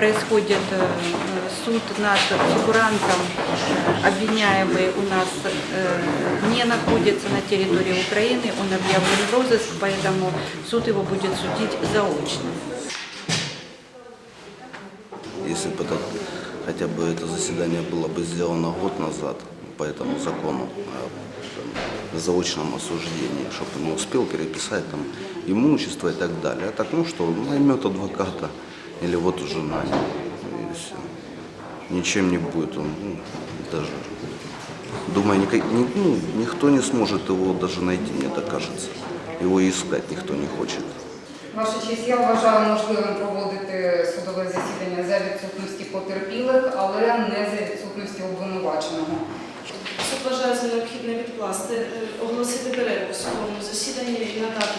происходит э, суд над фигурантом. Обвиняемый у нас э, не находится на территории Украины, он объявлен в розыск, поэтому суд его будет судить заочно. Если бы это, хотя бы это заседание было бы сделано год назад по этому закону о заочном осуждении, чтобы он успел переписать там имущество и так далее. А так, ну что, наймет адвоката или вот уже нанял, и все. Ничем не будет он, ну, даже, думаю, никак- ни- ну, никто не сможет его даже найти, мне так кажется. Его и искать никто не хочет. Ваша честь, я вважаю можливим проводити судове засідання за відсутності потерпілих, але не за відсутності обвинуваченого. Суд вважає за необхідне відкласти, е, оголосити перерву в судовому засіданні і надати